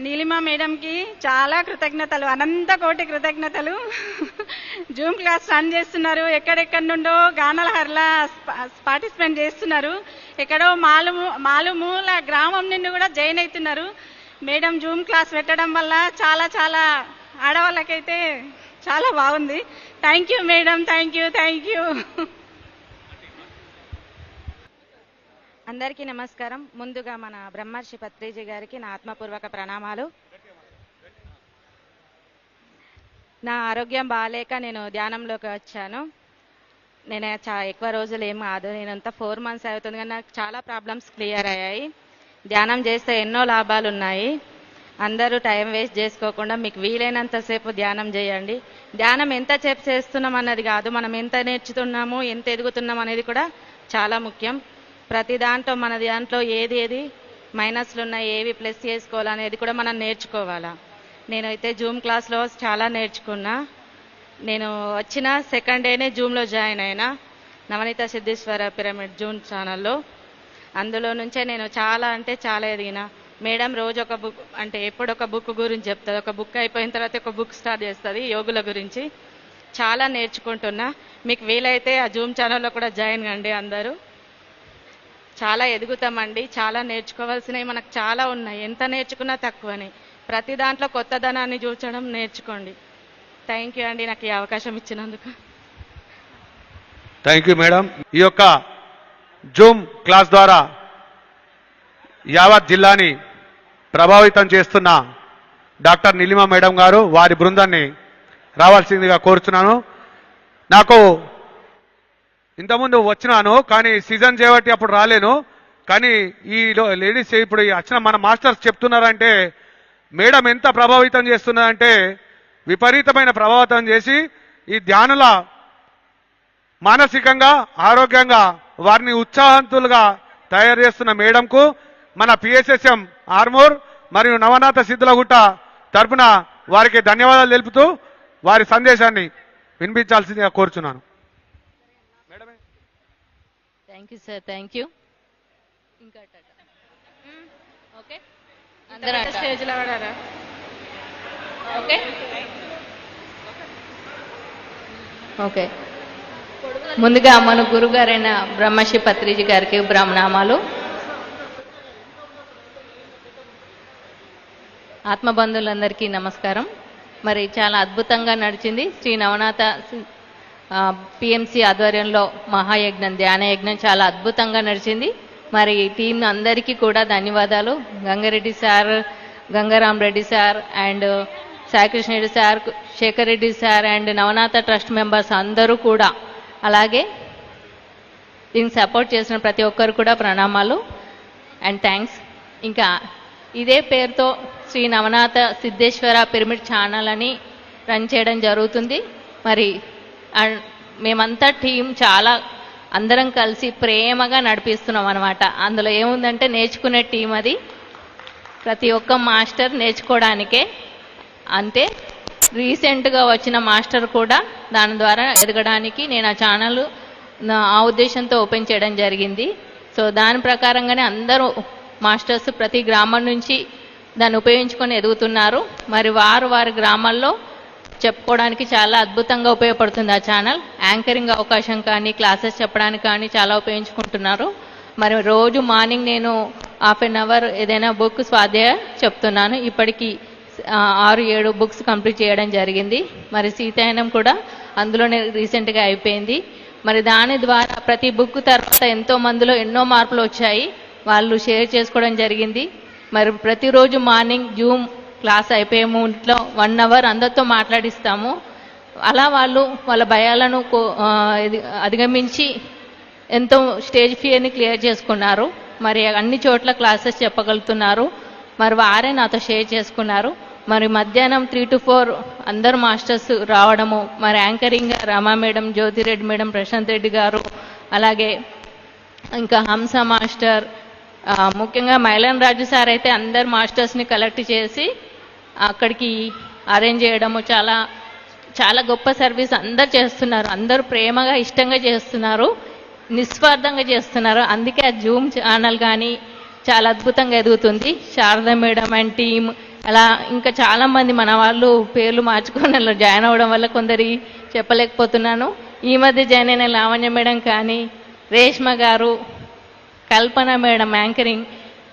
నీలిమ మేడంకి చాలా కృతజ్ఞతలు అనంత కోటి కృతజ్ఞతలు. జూమ్ క్లాస్ రన్ చేస్తున్నారు. ఎక్కడెక్కడి నుండో గానల హర్లా పార్టిసిపేట్ చేస్తున్నారు. ఎక్కడో మాలు మాలుమూల గ్రామం నుండి కూడా జాయిన్ అవుతున్నారు. మేడం జూమ్ క్లాస్ పెట్టడం వల్ల చాలా చాలా ఆడవాళ్ళకైతే చాలా బాగుంది. Thank you madam thank you thank you. అందరికీ నమస్కారం. ముందుగా మన బ్రహ్మర్షి పత్రిజీ గారికి నా ఆత్మపూర్వక ప్రణామాలు. నా ఆరోగ్యం బాగాలేక నేను ధ్యానంలోకి వచ్చాను. నేను చా ఎక్కువ రోజులు ఏం కాదు. నేను ఫోర్ మంత్స్ అవుతుంది కానీ నాకు చాలా ప్రాబ్లమ్స్ క్లియర్ అయ్యాయి. ధ్యానం చేస్తే ఎన్నో లాభాలు ఉన్నాయి. అందరూ టైం వేస్ట్ చేసుకోకుండా మీకు వీలైనంతసేపు ధ్యానం చేయండి. ధ్యానం ఎంత సేపు చేస్తున్నాం అన్నది కాదు. మనం ఎంత నేర్చుతున్నాము ఎంత ఎదుగుతున్నాం అనేది కూడా చాలా ముఖ్యం. ప్రతి దాంట్లో మన దాంట్లో ఏది ఏది మైనస్లు ఉన్నాయి ఏవి ప్లస్ చేసుకోవాలనేది కూడా మనం నేర్చుకోవాలా. నేనైతే జూమ్ క్లాస్లో చాలా నేర్చుకున్నా. నేను వచ్చిన సెకండ్ డేనే జూమ్లో జాయిన్ అయినా నవనీత సిద్ధేశ్వర పిరమిడ్ జూమ్ ఛానల్లో. అందులో నుంచే నేను చాలా అంటే చాలా ఎదిగిన. మేడం రోజు ఒక బుక్ అంటే ఎప్పుడు ఒక బుక్ గురించి చెప్తుంది ఒక బుక్ అయిపోయిన తర్వాత ఒక బుక్ స్టార్ట్ చేస్తుంది యోగుల గురించి. చాలా నేర్చుకుంటున్నా. మీకు వీలైతే ఆ జూమ్ ఛానల్లో కూడా జాయిన్ కండి అందరూ. చాలా ఎదుగుతామండి చాలా నేర్చుకోవాల్సినవి మనకు చాలా ఉన్నాయి. ఎంత నేర్చుకున్నా తక్కువనే. ప్రతి దాంట్లో కొత్తదనాన్ని చూచడం నేర్చుకోండి. థ్యాంక్ యూ అండి నాకు ఈ అవకాశం ఇచ్చినందుకు. థ్యాంక్ యూ మేడం ఈ యొక్క జూమ్ క్లాస్ ద్వారా యావత్ జిల్లాని ప్రభావితం చేస్తున్న డాక్టర్ నిలిమా మేడం గారు వారి బృందాన్ని రావాల్సిందిగా కోరుతున్నాను నాకు ఇంతకుముందు వచ్చినాను కానీ సీజన్ చేయబట్టి అప్పుడు రాలేను. కానీ ఈ లేడీస్ ఇప్పుడు ఈ వచ్చిన మన మాస్టర్స్ చెప్తున్నారంటే మేడం ఎంత ప్రభావితం చేస్తున్నారంటే విపరీతమైన ప్రభావితం చేసి ఈ ధ్యానుల మానసికంగా ఆరోగ్యంగా వారిని ఉత్సాహంతులుగా తయారు చేస్తున్న మేడంకు మన పిఎస్ఎస్ఎం ఆర్మూర్ మరియు నవనాథ సిద్ధులగుట్ట తరపున వారికి ధన్యవాదాలు తెలుపుతూ వారి సందేశాన్ని వినిపించాల్సిందిగా కోరుచున్నాను. Thank you sir thank you ఇంకా ఓకే అందరూ అట. స్టేజ్లో పడారా? ఓకే ఓకే ముందుగా మన గురుగారైన బ్రహ్మశ్రీ పత్రిజీ గారికి బ్రహ్మనామాలు ఆత్మబంధువులందరికీ నమస్కారం. మరి చాలా అద్భుతంగా నడిచింది శ్రీ నవనాథ పిఎంసి ఆధ్వర్యంలో మహాయజ్ఞం ధ్యాన యజ్ఞం చాలా అద్భుతంగా నడిచింది. మరి టీం అందరికీ కూడా ధన్యవాదాలు. Gangareddy sir Gangaram Reddy sir and Saikrishna Reddy sir Shekhar Reddy sir and Navanatha trust members అందరూ కూడా. అలాగే దీనికి సపోర్ట్ చేసిన ప్రతి ఒక్కరు కూడా ప్రణామాలు అండ్ థ్యాంక్స్. ఇంకా ఇదే పేరుతో శ్రీ నవనాథ సిద్ధేశ్వర పిరమిడ్ ఛానల్ అని రన్ చేయడం జరుగుతుంది. మరి అండ్ మేమంతా టీం చాలా అందరం కలిసి ప్రేమగా నడిపిస్తున్నాం అనమాట అందులో ఏముందంటే నేర్చుకునే టీం అది. ప్రతి ఒక్క మాస్టర్ నేర్చుకోవడానికే. అంతే. రీసెంట్గా వచ్చిన మాస్టర్ కూడా దాని ద్వారా ఎదగడానికి నేను ఆ ఛానల్ నా ఆ ఉద్దేశంతో ఓపెన్ చేయడం జరిగింది. సో దాని ప్రకారంగానే అందరూ మాస్టర్స్ ప్రతి గ్రామం నుంచి దాన్ని ఉపయోగించుకొని ఎదుగుతున్నారు. మరి వారు వారి గ్రామాల్లో చెప్పుకోవడానికి చాలా అద్భుతంగా ఉపయోగపడుతుంది ఆ ఛానల్. యాంకరింగ్ అవకాశం కానీ క్లాసెస్ చెప్పడానికి కానీ చాలా ఉపయోగించుకుంటున్నారు. మరి రోజు మార్నింగ్ నేను హాఫ్ అన్ అవర్ ఏదైనా బుక్ స్వాధ్యాయ చెప్తున్నాను. ఇప్పటికీ ఆరు ఏడు బుక్స్ కంప్లీట్ చేయడం జరిగింది. మరి సీతాయనం కూడా అందులోనే రీసెంట్గా అయిపోయింది. మరి దాని ద్వారా ప్రతి బుక్ తర్వాత ఎంతో మందిలో ఎన్నో మార్పులు వచ్చాయి. వాళ్ళు షేర్ చేసుకోవడం జరిగింది. మరి ప్రతిరోజు మార్నింగ్ జూమ్ క్లాస్ అయిపోయే ముంట్లో వన్ అవర్ అందరితో మాట్లాడిస్తాము. అలా వాళ్ళు వాళ్ళ భయాలను కో- అధిగమించి ఎంతో స్టేజ్ ఫియర్ని క్లియర్ చేసుకున్నారు. మరి అన్ని చోట్ల క్లాసెస్ చెప్పగలుగుతున్నారు. మరి వారే నాతో షేర్ చేసుకున్నారు. మరి మధ్యాహ్నం త్రీ టు ఫోర్ అందరు మాస్టర్స్ రావడము మరి anchoring Rama madam Jyothireddy madam Prashant Reddy గారు అలాగే ఇంకా హంస మాస్టర్ ముఖ్యంగా మైలన్ రాజు సార్ అయితే అందరు మాస్టర్స్ని కలెక్ట్ చేసి అక్కడికి అరేంజ్ చేయడము చాలా చాలా గొప్ప సర్వీస్ అందరు చేస్తున్నారు. అందరూ ప్రేమగా ఇష్టంగా చేస్తున్నారు. నిస్వార్థంగా చేస్తున్నారు. అందుకే ఆ జూమ్ ఛానల్ కానీ చాలా అద్భుతంగా ఎదుగుతుంది. శారద మేడం అండ్ టీమ్ అలా ఇంకా చాలామంది మన వాళ్ళు పేర్లు మార్చుకొని జాయిన్ అవ్వడం వల్ల కొందరి చెప్పలేకపోతున్నాను. ఈ మధ్య జాయిన్ అయిన లావణ్య మేడం కానీ రేష్మ గారు కల్పన మేడం యాంకరింగ్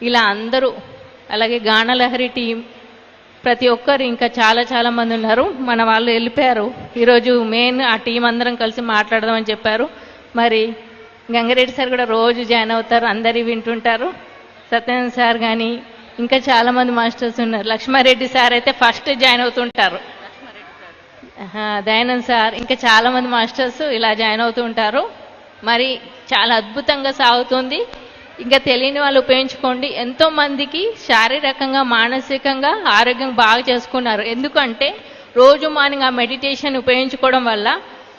ఇలా అందరూ అలాగే గానలహరి టీం ప్రతి ఒక్కరు ఇంకా చాలా చాలా మంది ఉన్నారు. మన వాళ్ళు వెళ్ళిపోయారు. ఈరోజు మెయిన్ ఆ టీం అందరం కలిసి మాట్లాడదామని చెప్పారు. మరి గంగారెడ్డి సార్ కూడా రోజు జాయిన్ అవుతారు. అందరి వింటుంటారు. సత్యనారాయణ సార్ కానీ ఇంకా చాలా మంది మాస్టర్స్ ఉన్నారు. లక్ష్మారెడ్డి సార్ అయితే ఫస్ట్ జాయిన్ అవుతుంటారు. దయానంద్ సార్ ఇంకా చాలా మంది మాస్టర్స్ ఇలా జాయిన్ అవుతూ ఉంటారు మరి చాలా అద్భుతంగా సాగుతుంది. ఇంకా తెలియని వాళ్ళు ఉపయోగించుకోండి. ఎంతో మందికి శారీరకంగా మానసికంగా ఆరోగ్యం బాగా చేసుకున్నారు. ఎందుకంటే రోజు మార్నింగ్ ఆ మెడిటేషన్ ఉపయోగించుకోవడం వల్ల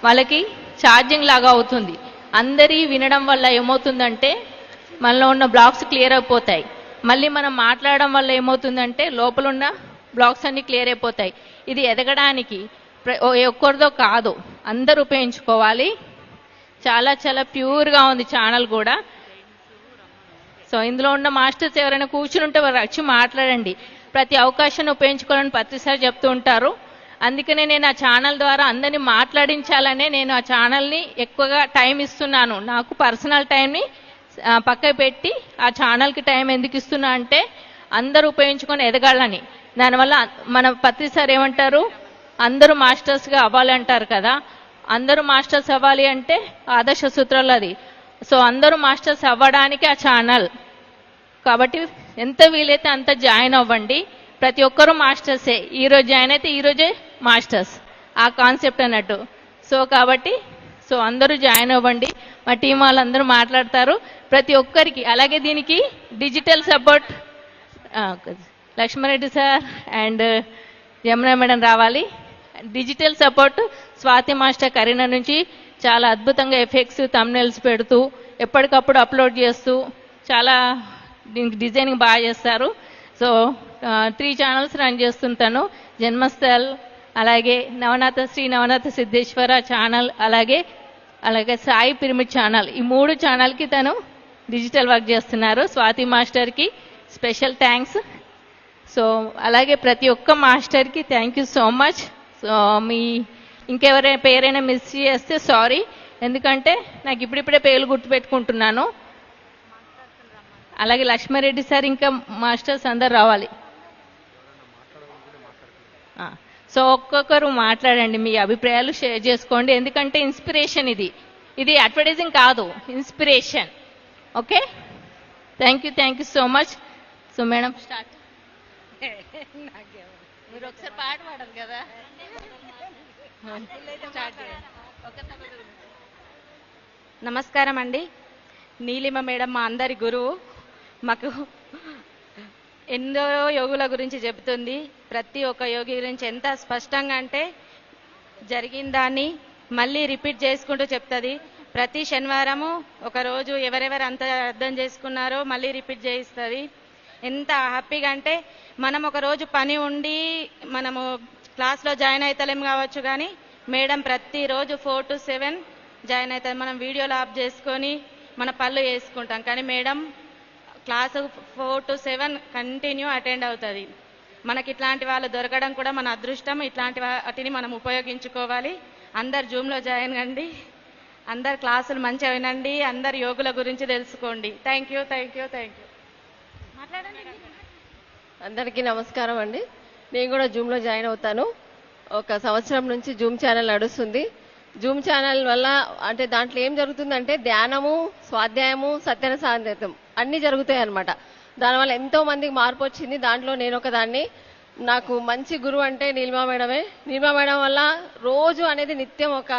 వాళ్ళకి ఛార్జింగ్ లాగా అవుతుంది. అందరి వినడం వల్ల ఏమవుతుందంటే మనలో ఉన్న బ్లాక్స్ క్లియర్ అయిపోతాయి. మళ్ళీ మనం మాట్లాడడం వల్ల ఏమవుతుందంటే లోపల ఉన్న బ్లాక్స్ అన్ని క్లియర్ అయిపోతాయి. ఇది ఎదగడానికి ఒక్కరిదో కాదు. అందరూ ఉపయోగించుకోవాలి. చాలా చాలా ప్యూర్గా ఉంది ఛానల్ కూడా. సో ఇందులో ఉన్న మాస్టర్స్ ఎవరైనా కూర్చుని ఉంటే వారు వచ్చి మాట్లాడండి. ప్రతి అవకాశాన్ని ఉపయోగించుకోవాలని ప్రతిసారి చెప్తూ ఉంటారు. అందుకనే నేను ఆ ఛానల్ ద్వారా అందరినీ మాట్లాడించాలనే నేను ఆ ఛానల్ని ఎక్కువగా టైం ఇస్తున్నాను. నాకు పర్సనల్ టైంని పక్క పెట్టి ఆ ఛానల్కి టైం ఎందుకు ఇస్తున్నా అంటే అందరూ ఉపయోగించుకొని ఎదగాలని. దానివల్ల మన ప్రతిసారి ఏమంటారు? అందరూ మాస్టర్స్గా అవ్వాలి అంటారు కదా. అందరూ మాస్టర్స్ అవ్వాలి అంటే ఆదర్శ సూత్రాలు అది. సో అందరూ మాస్టర్స్ అవ్వడానికి ఆ ఛానల్. కాబట్టి ఎంత వీలైతే అంత జాయిన్ అవ్వండి. ప్రతి ఒక్కరూ మాస్టర్సే. ఈ రోజు జాయిన్ అయితే ఈరోజే మాస్టర్స్. ఆ కాన్సెప్ట్ అన్నట్టు. సో కాబట్టి సో అందరూ జాయిన్ అవ్వండి. మా టీం వాళ్ళందరూ మాట్లాడతారు. ప్రతి ఒక్కరికి అలాగే దీనికి digital support Lakshmareddy sir and Yamuna madam రావాలి. Digital support Swathi master Kareena నుంచి చాలా అద్భుతంగా ఎఫెక్ట్స్ తమ్నెల్స్ పెడుతూ ఎప్పటికప్పుడు అప్లోడ్ చేస్తూ చాలా దీనికి డిజైనింగ్ బాగా చేస్తారు. సో త్రీ ఛానల్స్ రన్ చేస్తుంటాను. జన్మస్థల్ అలాగే నవనాథ శ్రీ నవనాథ సిద్ధేశ్వర ఛానల్ అలాగే అలాగే సాయి పిరమిడ్ ఛానల్ ఈ మూడు ఛానల్కి తను డిజిటల్ వర్క్ చేస్తున్నారు. స్వాతి మాస్టర్కి స్పెషల్ థ్యాంక్స్ సో అలాగే ప్రతి ఒక్క మాస్టర్కి thank you so much so మీ ఇంకెవరైనా పేరైనా మిస్ చేస్తే సారీ ఎందుకంటే నాకు ఇప్పుడిప్పుడే పేర్లు గుర్తుపెట్టుకుంటున్నాను. అలాగే లక్ష్మారెడ్డి సార్ ఇంకా మాస్టర్స్ అందరు రావాలి. సో ఒక్కొక్కరు మాట్లాడండి మీ అభిప్రాయాలు షేర్ చేసుకోండి. ఎందుకంటే ఇన్స్పిరేషన్ ఇది. ఇది అడ్వర్టైజింగ్ కాదు inspiration okay thank you thank you so much so madam start మీరు ఒకసారి పాట పాడాలి కదా? నమస్కారం అండి నీలిమ మేడం మా అందరి గురువు మాకు ఎన్నో యోగుల గురించి చెబుతుంది. ప్రతి ఒక్క యోగి గురించి ఎంత స్పష్టంగా అంటే జరిగిన దాన్ని మళ్ళీ రిపీట్ చేసుకుంటూ చెప్తుంది. ప్రతి శనివారము ఒక రోజు ఎవరెవరు అంత అర్థం చేసుకున్నారో మళ్ళీ రిపీట్ చేయిస్తుంది. ఎంత హ్యాపీగా అంటే మనం ఒక రోజు పని ఉండి మనము క్లాస్లో జాయిన్ అవుతలేం కావచ్చు కానీ మేడం ప్రతిరోజు ఫోర్ టు సెవెన్ జాయిన్ అవుతుంది మనం వీడియోలు ఆఫ్ చేసుకొని మన పళ్ళు వేసుకుంటాం. కానీ madam class four to seven continue attend అవుతుంది. మనకి ఇట్లాంటి వాళ్ళు దొరకడం కూడా మన అదృష్టం. ఇట్లాంటి వాటిని మనం ఉపయోగించుకోవాలి. అందరు జూమ్లో జాయిన్ కండి. అందరు క్లాసులు మంచిగా వినండి. అందరు యోగుల గురించి తెలుసుకోండి. Thank you thank you thank you అందరికీ నమస్కారం అండి. నేను కూడా జూమ్లో జాయిన్ అవుతాను. ఒక సంవత్సరం నుంచి జూమ్ ఛానల్ నడుస్తుంది. జూమ్ ఛానల్ వల్ల అంటే దాంట్లో ఏం జరుగుతుందంటే ధ్యానము స్వాధ్యాయము సత్యన సాంద్యతం అన్ని జరుగుతాయి అనమాట దానివల్ల ఎంతో మందికి మార్పు వచ్చింది. దాంట్లో నేను ఒక దాన్ని నాకు మంచి గురువు అంటే నీలిమా మేడమే. నీలిమా మేడం వల్ల రోజు అనేది నిత్యం ఒక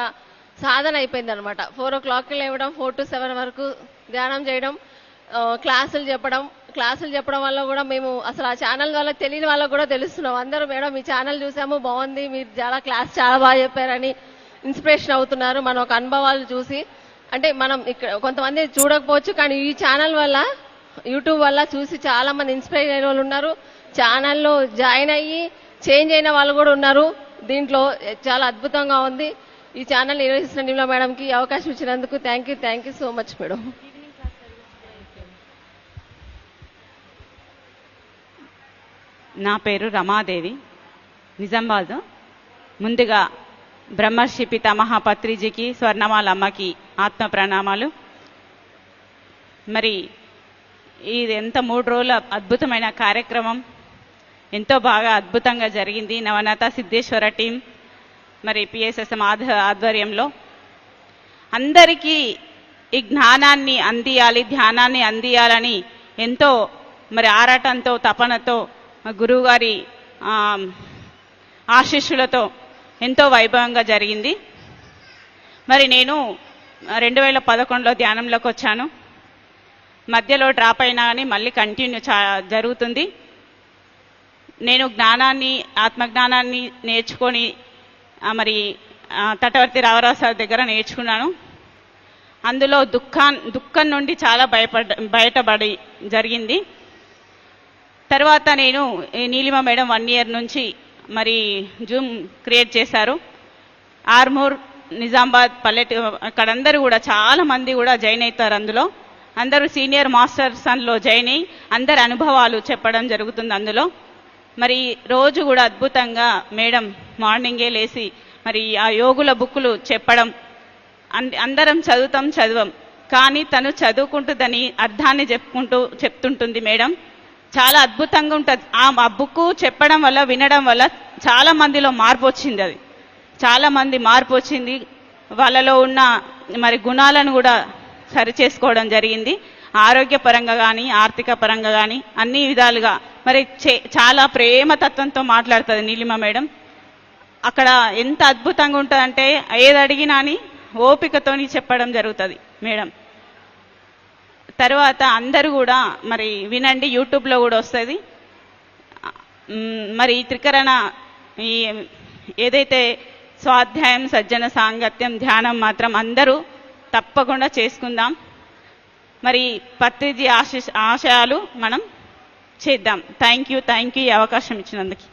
సాధన అయిపోయింది అనమాట ఫోర్ ఓ క్లాక్కి లేవడం ఫోర్ టు సెవెన్ వరకు ధ్యానం చేయడం క్లాసులు చెప్పడం క్లాసులు చెప్పడం వల్ల కూడా మేము అసలు ఆ ఛానల్ వల్ల తెలియని వాళ్ళకు కూడా తెలుస్తున్నాం. అందరూ మేడం మీ ఛానల్ చూసాము బాగుంది మీరు చాలా క్లాస్ చాలా బాగా చెప్పారని ఇన్స్పిరేషన్ అవుతున్నారు. మన ఒక అనుభవాలు చూసి అంటే మనం ఇక్కడ కొంతమంది చూడకపోవచ్చు కానీ ఈ ఛానల్ వల్ల యూట్యూబ్ వల్ల చూసి చాలా మంది ఇన్స్పైర్ అయిన వాళ్ళు ఉన్నారు. ఛానల్లో జాయిన్ అయ్యి చేంజ్ అయిన వాళ్ళు కూడా ఉన్నారు. దీంట్లో చాలా అద్భుతంగా ఉంది. ఈ ఛానల్ నిర్వహిస్తున్న నిమ్ల మేడంకి అవకాశం ఇచ్చినందుకు thank you thank you so much madam. నా పేరు రమాదేవి. నిజామాబాద్ ముందుగా బ్రహ్మర్షి పితామహ పత్రిజీకి స్వర్ణమాల అమ్మకి ఆత్మ ప్రణామాలు. మరి ఇది ఎంత మూడు రోజుల అద్భుతమైన కార్యక్రమం. ఎంతో బాగా అద్భుతంగా జరిగింది. నవనత సిద్ధేశ్వర టీం. మరి పిఎస్ఎస్ఎం ఆధ ఆధ్వర్యంలో అందరికీ ఈ జ్ఞానాన్ని అందియాలి ధ్యానాన్ని అందియాలని ఎంతో మరి ఆరాటంతో తపనతో మా గురువుగారి ఆశీస్సులతో ఎంతో వైభవంగా జరిగింది. మరి నేను రెండు వేల పదకొండులో ధ్యానంలోకి వచ్చాను. మధ్యలో డ్రాప్ అయినా కానీ మళ్ళీ కంటిన్యూ చా జరుగుతుంది. నేను జ్ఞానాన్ని ఆత్మజ్ఞానాన్ని నేర్చుకొని మరి తటవర్తి రావరావు సార్ దగ్గర నేర్చుకున్నాను. అందులో దుఃఖా దుఃఖం నుండి చాలా భయపడ బయటపడి జరిగింది. తర్వాత నేను ఈ నీలిమ మేడం వన్ ఇయర్ నుంచి మరి జూమ్ క్రియేట్ చేశారు. ఆర్మూర్ నిజామాబాద్ పల్లెటూ అక్కడందరూ కూడా చాలా మంది కూడా జాయిన్ అవుతారు అందులో. అందరూ సీనియర్ మాస్టర్స్ అందులో జాయిన్ అయ్యి అందరి అనుభవాలు చెప్పడం జరుగుతుంది అందులో. మరి రోజు కూడా అద్భుతంగా మేడం మార్నింగే లేచి మరి ఆ యోగుల బుక్కులు చెప్పడం అందరం చదువుతాం చదవం. కానీ తను చదువుకుంటుందని అర్థాన్ని చెప్పుకుంటూ చెప్తుంటుంది మేడం. చాలా అద్భుతంగా ఉంటుంది. ఆ బుక్ చెప్పడం వల్ల వినడం వల్ల చాలా మందిలో మార్పు వచ్చింది అది. చాలా మంది మార్పు వచ్చింది. వాళ్ళలో ఉన్న మరి గుణాలను కూడా సరి చేసుకోవడం జరిగింది. ఆరోగ్యపరంగా కానీ ఆర్థిక పరంగా కానీ అన్ని విధాలుగా. మరి చే- చాలా ప్రేమతత్వంతో మాట్లాడుతుంది నీలిమ మేడం. అక్కడ ఎంత అద్భుతంగా ఉంటుందంటే ఏది అడిగినా అని ఓపికతోని చెప్పడం జరుగుతుంది మేడం. తర్వాత అందరూ కూడా మరి వినండి యూట్యూబ్లో కూడా వస్తుంది. మరి ఈ త్రికరణ ఈ ఏదైతే స్వాధ్యాయం సజ్జన సాంగత్యం ధ్యానం మాత్రం అందరూ తప్పకుండా చేసుకుందాం. మరి పత్రిజీ ఆశ ఆశయాలు మనం చేద్దాం. థ్యాంక్ యూ థ్యాంక్ యూ ఈ అవకాశం ఇచ్చినందుకు.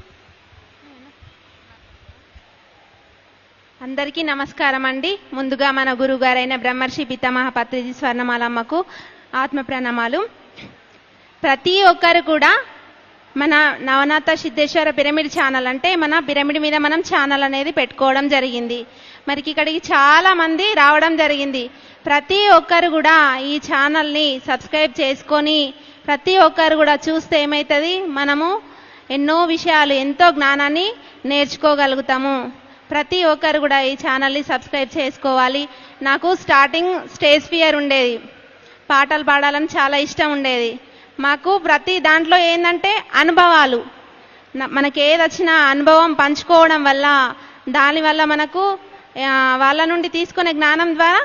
అందరికీ నమస్కారం అండి ముందుగా మన గురుగారైన బ్రహ్మర్షి పితామహ పత్రిజీ స్వర్ణమాలమ్మకు ఆత్మ ప్రణామాలు ప్రతి ఒక్కరు కూడా మన నవనాథ సిద్ధేశ్వర పిరమిడ్ ఛానల్ అంటే మన పిరమిడ్ మీద మనం ఛానల్ అనేది పెట్టుకోవడం జరిగింది. మరికి ఇక్కడికి చాలా మంది రావడం జరిగింది. ప్రతి ఒక్కరు కూడా ఈ ఛానల్ని సబ్స్క్రైబ్ చేసుకొని ప్రతి ఒక్కరు కూడా చూస్తే ఏమవుతుంది మనము ఎన్నో విషయాలు ఎంతో జ్ఞానాన్ని నేర్చుకోగలుగుతాము. ప్రతి ఒక్కరు కూడా ఈ ఛానల్ని సబ్స్క్రైబ్ చేసుకోవాలి. నాకు స్టార్టింగ్ స్టేజ్ ఫియర్ ఉండేది. పాటలు పాడాలని చాలా ఇష్టం ఉండేది. మాకు ప్రతి దాంట్లో ఏంటంటే అనుభవాలు. మనకి ఏది వచ్చినా అనుభవం పంచుకోవడం వల్ల దానివల్ల మనకు వాళ్ళ నుండి తీసుకునే జ్ఞానం ద్వారా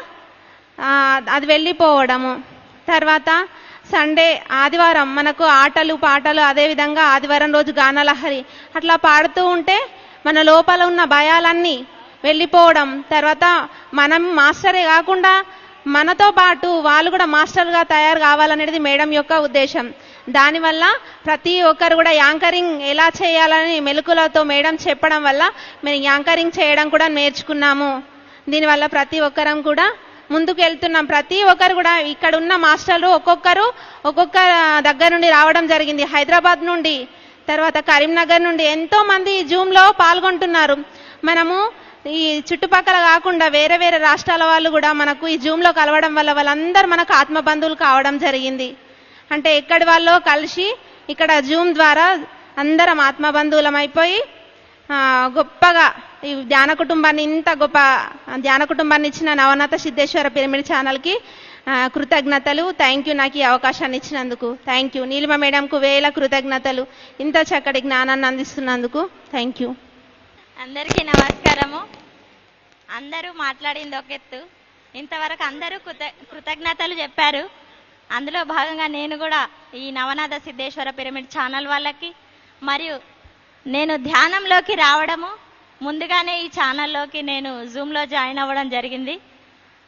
అది వెళ్ళిపోవడము. తర్వాత సండే ఆదివారం మనకు ఆటలు పాటలు అదేవిధంగా ఆదివారం రోజు గానలహరి అట్లా పాడుతూ ఉంటే మన లోపల ఉన్న భయాలన్నీ వెళ్ళిపోవడం. తర్వాత మనం మాస్టరే కాకుండా మనతో పాటు వాళ్ళు కూడా మాస్టర్గా తయారు కావాలనేది మేడం యొక్క ఉద్దేశం. దానివల్ల ప్రతి ఒక్కరు కూడా యాంకరింగ్ ఎలా చేయాలని మెలకులతో మేడం చెప్పడం వల్ల మేము యాంకరింగ్ చేయడం కూడా నేర్చుకున్నాము. దీనివల్ల ప్రతి ఒక్కరం కూడా ముందుకు వెళ్తున్నాం ప్రతి ఒక్కరు కూడా ఇక్కడ ఉన్న మాస్టర్లు ఒక్కొక్కరు ఒక్కొక్క దగ్గర నుండి రావడం జరిగింది. హైదరాబాద్ నుండి తర్వాత కరీంనగర్ నుండి ఎంతో మంది జూమ్లో పాల్గొంటున్నారు. మనము ఈ చుట్టుపక్కల కాకుండా వేరే వేరే రాష్ట్రాల వాళ్ళు కూడా మనకు ఈ జూమ్లో కలవడం వల్ల వాళ్ళందరూ మనకు ఆత్మ బంధువులు కావడం జరిగింది. అంటే ఎక్కడి వాళ్ళో కలిసి ఇక్కడ జూమ్ ద్వారా అందరం ఆత్మ బంధువులం అయిపోయి గొప్పగా ఈ ధ్యాన కుటుంబాన్ని ఇంత గొప్ప ధ్యాన కుటుంబాన్ని ఇచ్చిన నవనాథ సిద్ధేశ్వర పిరమిడ్ ఛానల్కి కృతజ్ఞతలు. థ్యాంక్ యూ నాకు ఈ అవకాశాన్ని ఇచ్చినందుకు. థ్యాంక్ యూ నీలిమ మేడంకు వేల కృతజ్ఞతలు. ఇంత చక్కటి జ్ఞానాన్ని అందిస్తున్నందుకు థ్యాంక్ యూ అందరికీ నమస్కారము. అందరూ మాట్లాడింది ఒక ఎత్తు. ఇంతవరకు అందరూ కృత కృతజ్ఞతలు చెప్పారు. అందులో భాగంగా నేను కూడా ఈ నవనాథ సిద్ధేశ్వర పిరమిడ్ ఛానల్ వాళ్ళకి మరియు నేను ధ్యానంలోకి రావడము ముందుగానే ఈ ఛానల్లోకి నేను జూమ్లో జాయిన్ అవ్వడం జరిగింది.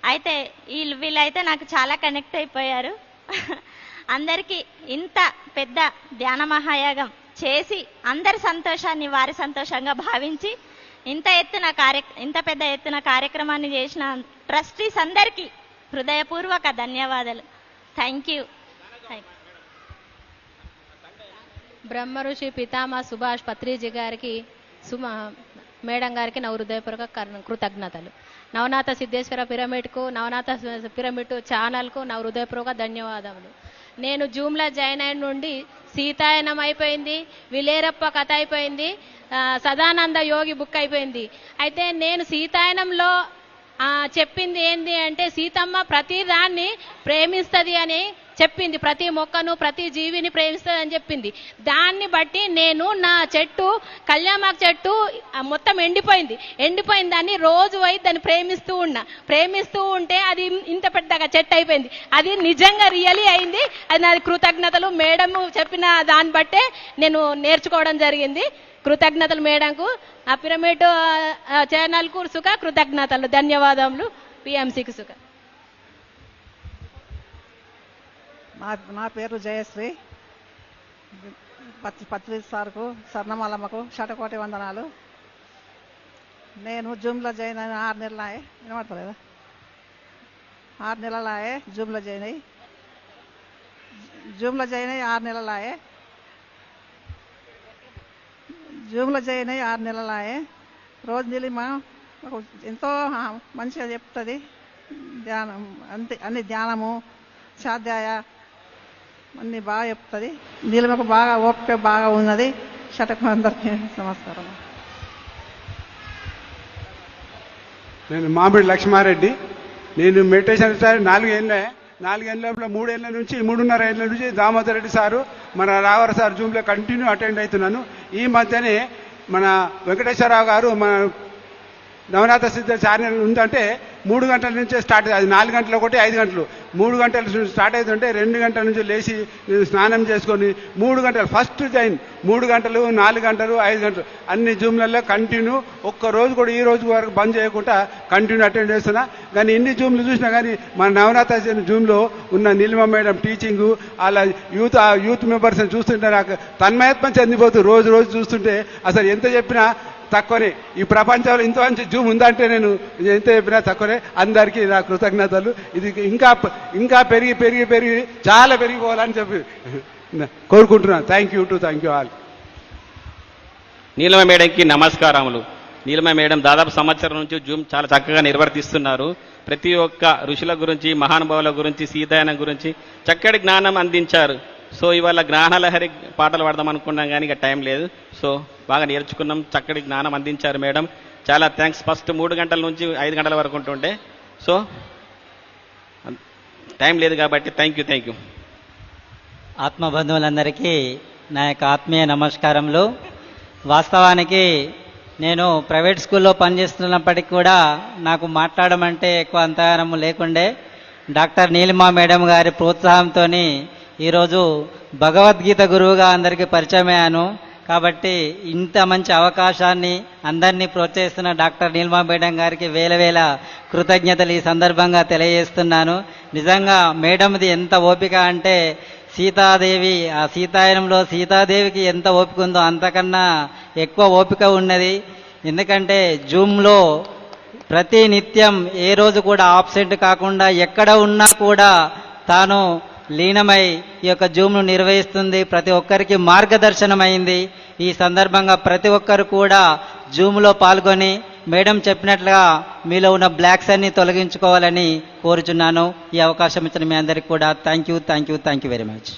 అయితే ఈ వీళ్ళైతే నాకు చాలా కనెక్ట్ అయిపోయారు. అందరికీ ఇంత పెద్ద ధ్యాన మహాయాగం చేసి అందరి సంతోషాన్ని వారి సంతోషంగా భావించి ఇంత ఎత్తున కార్య ఇంత పెద్ద ఎత్తున కార్యక్రమాన్ని చేసిన ట్రస్టీస్ అందరికీ హృదయపూర్వక ధన్యవాదాలు. థ్యాంక్ యూ బ్రహ్మఋషి పితామా సుభాష్ పత్రిజీ గారికి సుమ మేడం గారికి నా హృదయపూర్వక కర్- కృతజ్ఞతలు. నవనాథ సిద్ధేశ్వర పిరమిడ్కు నవనాథ పిరమిడ్ ఛానల్కు నా హృదయపూర్వక ధన్యవాదములు. నేను జూమ్లో జాయిన్ అయిన నుండి సీతాయనం అయిపోయింది విలేరప్ప కథ అయిపోయింది సదానంద యోగి బుక్ అయిపోయింది. అయితే నేను సీతాయనంలో చెప్పింది ఏంది అంటే సీతమ్మ ప్రతిదాన్ని ప్రేమిస్తుంది అని చెప్పింది. ప్రతి మొక్కను ప్రతి జీవిని ప్రేమిస్తుందని చెప్పింది. దాన్ని బట్టి నేను నా చెట్టు కళ్యామాకు చెట్టు మొత్తం ఎండిపోయింది. ఎండిపోయిన దాన్ని రోజు అయి దాన్ని ప్రేమిస్తూ ఉన్నా. ప్రేమిస్తూ ఉంటే అది ఇంత పెద్దగా చెట్టు అయిపోయింది. అది నిజంగా రియలీ అయింది. అది నాది కృతజ్ఞతలు. మేడం చెప్పిన దాన్ని బట్టే నేను నేర్చుకోవడం జరిగింది. కృతజ్ఞతలు మేడంకు. ఆ పిరమిడ్ ఆ, ఛానల్కు సుఖ కృతజ్ఞతలు. ధన్యవాదములు. పిఎంసికి సుఖ. నా నా పేరు జయశ్రీ. పత్రి పత్రి సార్కు స్వర్ణమాలమ్మకు షటకోటి వందనాలు. నేను జూమ్లో జాయిన్ అయిన ఆరు నెలలాయే. వినపడతలేదా? ఆరు నెలలాయే జూమ్లో జాయిన్ అయ్యి. జూమ్లో జాయిన్ అయ్యి ఆరు నెలలాయే. జూమ్లో జాయిన్ అయ్యి ఆరు నెలలాయే. రోజు నిలిమ ఎంతో మంచిగా చెప్తుంది. ధ్యానం అంతే అన్ని ధ్యానము స్వాధ్యాయ అన్ని బాగా చెప్తుంది. నీలిమకు బాగా ఓపిక బాగా ఉన్నది. షటకు అందరికీ నమస్కారం. నేను మామిడి లక్ష్మారెడ్డి. నేను మెడిటేషన్ సార్ నాలుగేళ్ళ నాలుగేళ్ళ లోపల మూడేళ్ళ నుంచి మూడున్నర ఏళ్ళ నుంచి దామోదర్ రెడ్డి సారు మన రావర సార్ జూమ్లో కంటిన్యూ అటెండ్ అవుతున్నాను. ఈ మధ్యనే మన వెంకటేశ్వరరావు గారు మన నవనాథ సిద్ధ ఛానల్ ఉందంటే మూడు గంటల నుంచే స్టార్ట్ అది నాలుగు గంటలు ఒకటి ఐదు గంటలు. మూడు గంటల నుంచి స్టార్ట్ అవుతుంటే రెండు గంటల నుంచి లేచి నేను స్నానం చేసుకొని మూడు గంటలు ఫస్ట్ జైన్. మూడు గంటలు నాలుగు గంటలు ఐదు గంటలు. అన్ని జూమ్లలో కంటిన్యూ. ఒక్క రోజు కూడా ఈ రోజు వరకు బంద్ చేయకుండా కంటిన్యూ అటెండ్ చేస్తున్నా. కానీ ఇన్ని జూమ్లు చూసినా కానీ మన నవనాథ జూమ్లో ఉన్న నిల్మ మేడం టీచింగు అలా యూత్ యూత్ మెంబర్స్ని చూస్తుంటే నాకు తన్మయత్వం చెందిపోతూ రోజు రోజు చూస్తుంటే అసలు ఎంత చెప్పినా తక్కువనే. ఈ ప్రపంచంలో ఇంత మంచి జూమ్ ఉందంటే నేను ఎంత చెప్పినా తక్కువనే. అందరికీ నా కృతజ్ఞతలు. ఇది ఇంకా ఇంకా పెరిగి పెరిగి పెరిగి చాలా పెరిగిపోవాలని చెప్పి కోరుకుంటున్నాను. Thank you to thank you all Neelama మేడంకి నమస్కారములు. నీలమ మేడం దాదాపు సంవత్సరం నుంచి జూమ్ చాలా చక్కగా నిర్వర్తిస్తున్నారు. ప్రతి ఒక్క ఋషుల గురించి మహానుభావుల గురించి సీతాయన గురించి చక్కటి జ్ఞానం అందించారు. సో ఇవాళ జ్ఞానలహరి పాటలు పాడదాం అనుకున్నాం కానీ ఇక టైం లేదు. సో బాగా నేర్చుకున్నాం. చక్కటి జ్ఞానం అందించారు మేడం. చాలా థ్యాంక్స్. ఫస్ట్ మూడు గంటల నుంచి ఐదు గంటల వరకు ఉంటుండే. సో టైం లేదు కాబట్టి థ్యాంక్ యూ థ్యాంక్ యూ ఆత్మబంధువులందరికీ నా యొక్క ఆత్మీయ నమస్కారములు. వాస్తవానికి నేను ప్రైవేట్ స్కూల్లో పనిచేస్తున్నప్పటికీ కూడా నాకు మాట్లాడడం అంటే ఎక్కువ అంతగానం లేకుండే. డాక్టర్ నీలిమా మేడం గారి ప్రోత్సాహంతో ఈరోజు భగవద్గీత గురువుగా అందరికీ పరిచయం అయ్యాను కాబట్టి ఇంత మంచి అవకాశాన్ని అందరినీ ప్రోత్సహిస్తున్న డాక్టర్ నీలిమా మేడం గారికి వేల వేల కృతజ్ఞతలు ఈ సందర్భంగా తెలియజేస్తున్నాను. నిజంగా మేడంది ఎంత ఓపిక అంటే సీతాదేవి ఆ సీతాయనంలో సీతాదేవికి ఎంత ఓపిక ఉందో అంతకన్నా ఎక్కువ ఓపిక ఉన్నది. ఎందుకంటే జూమ్లో ప్రతి నిత్యం ఏ రోజు కూడా ఆబ్సెంట్ కాకుండా ఎక్కడ ఉన్నా కూడా తాను లీనమై ఈ యొక్క జూమ్ను నిర్వహిస్తుంది. ప్రతి ఒక్కరికి మార్గదర్శనమైంది. ఈ సందర్భంగా ప్రతి ఒక్కరు కూడా జూమ్లో పాల్గొని మేడం చెప్పినట్లుగా మీలో ఉన్న బ్లాక్స్ అన్ని తొలగించుకోవాలని కోరుచున్నాను. ఈ అవకాశం ఇచ్చిన మీ అందరికీ కూడా thank you thank you thank you very much.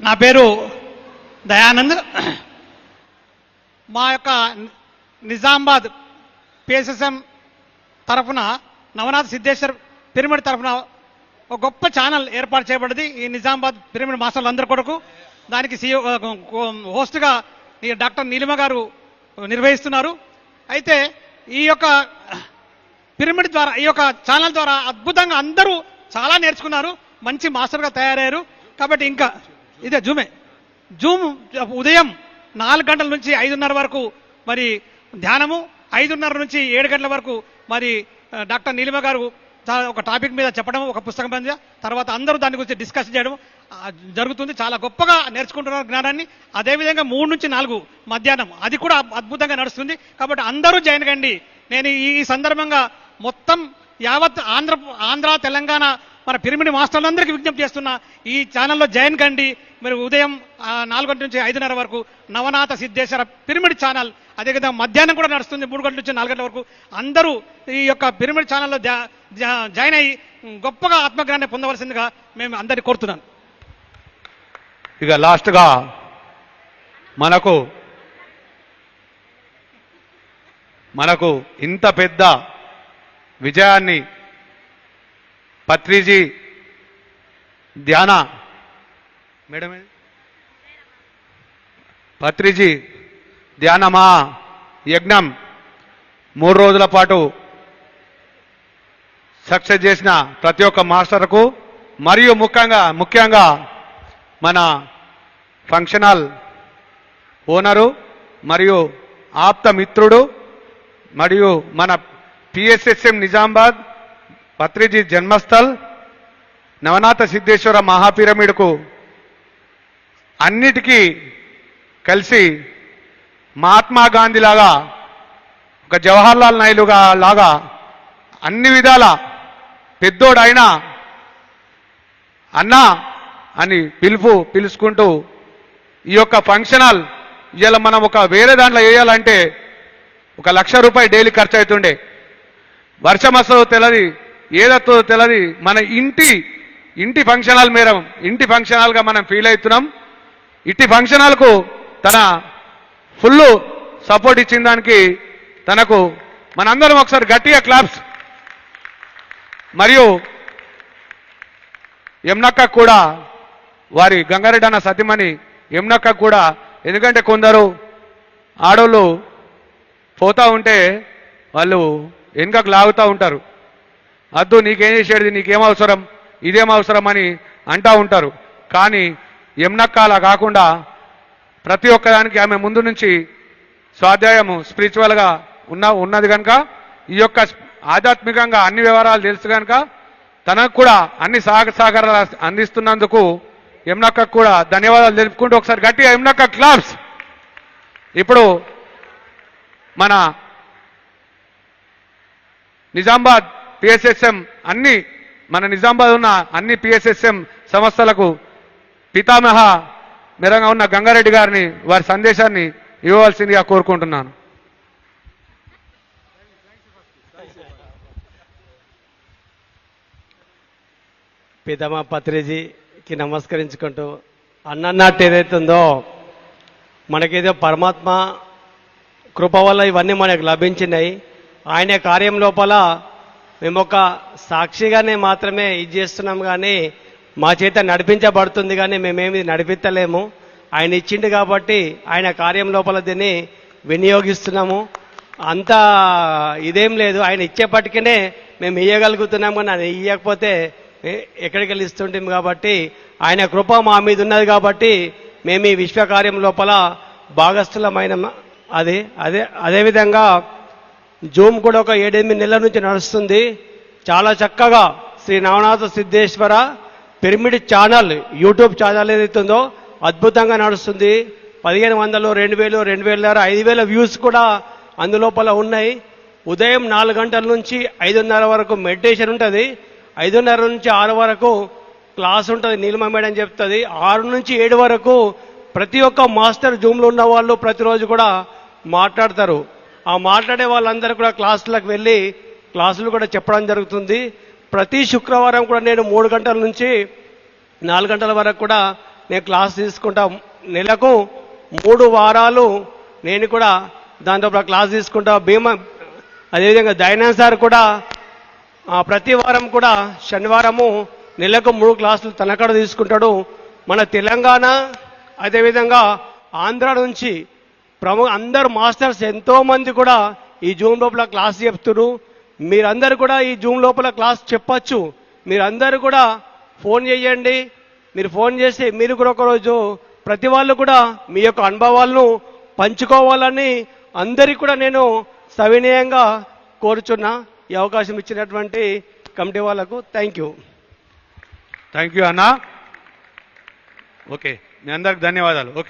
నా పేరు దయానంద్. మా యొక్క నిజామాబాద్ పిఎస్ఎస్ఎం తరఫున నవనాథ్ సిద్ధేశ్వర్ పిరమిడ్ తరఫున ఒక గొప్ప ఛానల్ ఏర్పాటు చేయబడింది ఈ నిజామాబాద్ పిరమిడ్ మాస్టర్లు అందరి కొరకు. దానికి సీఓ హోస్ట్గా ఈ డాక్టర్ నీలిమ గారు నిర్వహిస్తున్నారు. అయితే ఈ యొక్క పిరమిడ్ ద్వారా ఈ యొక్క ఛానల్ ద్వారా అద్భుతంగా అందరూ చాలా నేర్చుకున్నారు. మంచి మాస్టర్గా తయారయ్యారు. కాబట్టి ఇంకా ఇదే జూమే. జూమ్ ఉదయం నాలుగు గంటల నుంచి ఐదున్నర వరకు మరి ధ్యానము ఐదున్నర నుంచి ఏడు గంటల వరకు మరి డాక్టర్ నీలిమ గారు ఒక టాపిక్ మీద చెప్పడం ఒక పుస్తకం మీద. తర్వాత అందరూ దాని గురించి డిస్కస్ చేయడం జరుగుతుంది. చాలా గొప్పగా నేర్చుకుంటున్నారు జ్ఞానాన్ని. అదేవిధంగా మూడు నుంచి నాలుగు మధ్యాహ్నం. అది కూడా అద్భుతంగా నడుస్తుంది. కాబట్టి అందరూ జాయిన్ కండి. నేను ఈ సందర్భంగా మొత్తం యావత్ ఆంధ్ర ఆంధ్ర తెలంగాణ మన పిరిమిడి మాస్టర్లందరికీ విజ్ఞప్తి చేస్తున్నా ఈ ఛానల్లో జాయిన్ కండి. మీరు ఉదయం ఆ, నాలుగు గంటల నుంచి ఐదున్నర వరకు నవనాథ సిద్ధేశ్వర పిరమిడ్ ఛానల్. అదేవిధంగా మధ్యాహ్నం కూడా నడుస్తుంది మూడు గంటల నుంచి నాలుగు గంటల వరకు. అందరూ ఈ యొక్క పిరిమిడి ఛానల్లో జా- జాయిన్ అయ్యి గొప్పగా ఆత్మజ్ఞానం పొందవలసిందిగా మేము అందరినీ కోరుతున్నాను. ఇక లాస్ట్గా మనకు మనకు ఇంత పెద్ద విజయాన్ని పత్రిజీ ధ్యాన మేడం పత్రిజీ ధ్యానమా యజ్ఞం మూడు రోజుల పాటు సక్సెస్ చేసిన ప్రతి ఒక్క మాస్టర్కు మరియు ముఖ్యంగా ముఖ్యంగా మన ఫంక్షనల్ ఓనరు మరియు ఆప్త మిత్రుడు మరియు మన పిఎస్ఎస్ఎం నిజామాబాద్ పత్రిజీ జన్మస్థల్ నవనాథ సిద్ధేశ్వర మహాపిరమిడ్కు అన్నిటికీ కలిసి మహాత్మా గాంధీ లాగా ఒక జవహర్లాల్ నెహ్రూగా లాగా అన్ని విధాల పెద్దోడైనా అన్నా అని పిలుపు పిలుచుకుంటూ ఈ యొక్క ఫంక్షన్ హాల్ ఇవాళ మనం ఒక వేరే దాంట్లో వేయాలంటే ఒక లక్ష రూపాయలు డైలీ ఖర్చు అవుతుండే వర్షం వస్తుందో తెలది ఏదొస్తుందో తెలది మన ఇంటి ఇంటి ఫంక్షన్ హాల్ మేర ఇంటి ఫంక్షన్ హాల్గా మనం ఫీల్ అవుతున్నాం. ఇట్టి ఫంక్షన్ హాల్కు తన ఫుల్ సపోర్ట్ ఇచ్చిన దానికి తనకు మనందరం ఒకసారి గట్టిగా క్లాప్స్ మరియు యమునక్క కూడా వారి గంగారెడ్డి అన్న సతీమణి యమునక్క కూడా ఎందుకంటే కొందరు ఆడోళ్ళు పోతా ఉంటే వాళ్ళు వెనుకకు లాగుతూ ఉంటారు. అద్దు నీకేం చేసేది నీకేం అవసరం ఇదేం అవసరం అని అంటూ ఉంటారు. కానీ యమునక్క అలా కాకుండా ప్రతి ఒక్కదానికి ఆమె ముందు నుంచి స్వాధ్యాయము స్పిరిచువల్గా ఉన్న ఉన్నది కనుక ఈ యొక్క ఆధ్యాత్మికంగా అన్ని వివరాలు తెలుసు కనుక తనకు కూడా అన్ని సహక సహకారాలు అందిస్తున్నందుకు యమునక్క కూడా ధన్యవాదాలు తెలుపుకుంటూ ఒకసారి గట్టిగా యమునక్క క్లాప్స్. ఇప్పుడు మన నిజామాబాద్ పిఎస్ఎస్ఎం అన్ని మన నిజామాబాద్ ఉన్న అన్ని పిఎస్ఎస్ఎం సంస్థలకు పితామహ మెరంగా ఉన్న గంగారెడ్డి గారిని వారి సందేశాన్ని ఇవ్వవలసిందిగా కోరుకుంటున్నాను. పితామా పత్రిజీకి నమస్కరించుకుంటూ అన్నట్టు ఏదైతే ఉందో మనకేదో పరమాత్మ కృప వల్ల ఇవన్నీ మనకు లభించినాయి. ఆయన కార్యం లోపల మేము ఒక సాక్షిగానే మాత్రమే ఇది చేస్తున్నాం కానీ మా చేత నడిపించబడుతుంది కానీ మేమేమి నడిపించలేము ఆయన ఇచ్చిండు కాబట్టి ఆయన కార్యం లోపల దీన్ని వినియోగిస్తున్నాము. అంత ఇదేం లేదు. ఆయన ఇచ్చేపటికనే మేము ఇయ్యగలుగుతున్నాము కానీ ఆయన ఇయ్యకపోతే ఎక్కడికి వెళ్ళి ఇస్తుంటాం కాబట్టి ఆయన కృప మా మీద ఉన్నది కాబట్టి మేము ఈ విశ్వకార్యం లోపల భాగస్థులమైన అది అదే అదేవిధంగా జూమ్ కూడా ఒక ఏడెనిమిది నెలల నుంచి నడుస్తుంది. చాలా చక్కగా Shri Navanatha Siddheshwara pyramid channel YouTube channel ఏదైతుందో అద్భుతంగా నడుస్తుంది. పదిహేను వందలు రెండు వేలు రెండు వేల ఐదు వేల వ్యూస్ కూడా అందులోపల ఉన్నాయి. ఉదయం నాలుగు గంటల నుంచి ఐదున్నర వరకు మెడిటేషన్ ఉంటుంది. ఐదున్నర నుంచి ఆరు వరకు క్లాస్ ఉంటుంది నీలిమ మేడం చెప్తుంది. ఆరు నుంచి ఏడు వరకు ప్రతి ఒక్క మాస్టర్ జూమ్లో ఉన్న వాళ్ళు ప్రతిరోజు కూడా మాట్లాడతారు. ఆ మాట్లాడే వాళ్ళందరూ కూడా క్లాసులకు వెళ్ళి క్లాసులు కూడా చెప్పడం జరుగుతుంది. ప్రతి శుక్రవారం కూడా నేను మూడు గంటల నుంచి నాలుగు గంటల వరకు కూడా నేను క్లాస్ తీసుకుంటా. నెలకు మూడు వారాలు నేను కూడా దాంతో క్లాస్ తీసుకుంటా. భీమా అదేవిధంగా దయానంద్ సార్ కూడా ప్రతి వారం కూడా శనివారము నెలకు మూడు క్లాసులు తనకడ తీసుకుంటాడు. మన తెలంగాణ అదేవిధంగా ఆంధ్ర నుంచి ప్రముఖ అందరు మాస్టర్స్ ఎంతోమంది కూడా ఈ జూమ్ లోపల క్లాస్ చెప్తున్నారు మీరందరూ కూడా ఈ జూమ్ లోపల క్లాస్ చెప్పచ్చు. మీరందరూ కూడా ఫోన్ చేయండి. మీరు ఫోన్ చేసి మీరు కూడా ఒకరోజు ప్రతి వాళ్ళు కూడా మీ యొక్క అనుభవాలను పంచుకోవాలని అందరికీ కూడా నేను సవినయంగా కోరుచున్నా. ఈ అవకాశం ఇచ్చినటువంటి కమిటీ వాళ్ళకు థ్యాంక్ యూ. థ్యాంక్ యూ అన్న. ఓకే మీ అందరికి ధన్యవాదాలు. ఓకే.